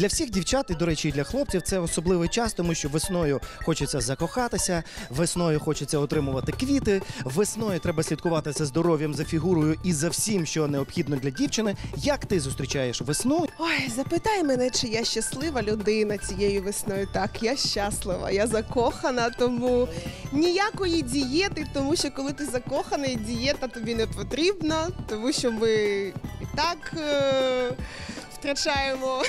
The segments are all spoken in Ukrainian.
Для всіх дівчат, і до речі, і для хлопців це особливий час, тому що весною хочеться закохатися, весною хочеться отримувати квіти. Весною треба слідкувати за здоров'ям, за фігурою і за всім, що необхідно для дівчини. Як ти зустрічаєш весну? Ой, запитай мене, чи я щаслива людина цією весною. Так, я щаслива, я закохана, тому ніякої дієти, тому що коли ти закоханий, дієта тобі не потрібна, тому що ми і так е- втрачаємо.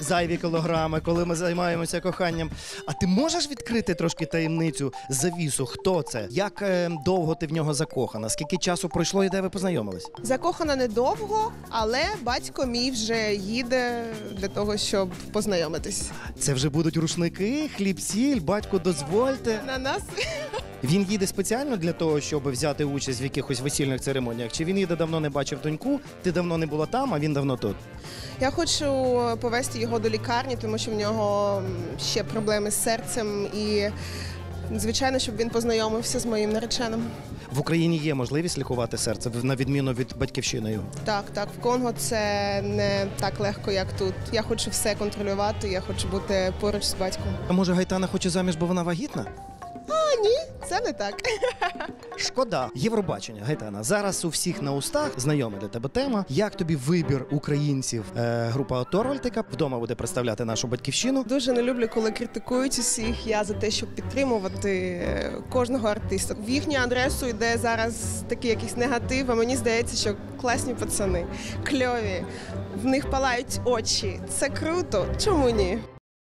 Зайві кілограми, коли ми займаємося коханням. А ти можеш відкрити трошки таємницю завісу? Хто це? Як е, довго ти в нього закохана? Скільки часу пройшло і де ви познайомились? Закохана недовго, але батько мій вже їде для того, щоб познайомитись. Це вже будуть рушники, хліб-сіль, батько, дозвольте. На нас Він їде спеціально для того, щоб взяти участь в якихось весільних церемоніях. Чи він їде давно не бачив доньку? Ти давно не була там, а він давно тут. Я хочу повести його до лікарні, тому що в нього ще проблеми з серцем і. Звичайно, щоб він познайомився з моїм нареченим. В Україні є можливість лікувати серце на відміну від батьківщиною. Так, так, в Конго це не так легко, як тут. Я хочу все контролювати, я хочу бути поруч з батьком. А може Гайтана хоче заміж, бо вона вагітна? Ні, це не так. Шкода, Євробачення, Гайтана. Зараз у всіх на устах знайома для тебе тема. Як тобі вибір українців? Е, група Торвальтика вдома буде представляти нашу батьківщину. Дуже не люблю, коли критикують усіх. Я за те, щоб підтримувати е, кожного артиста. В їхню адресу йде зараз такий якийсь негатив. А мені здається, що класні пацани, кльові, в них палають очі. Це круто. Чому ні?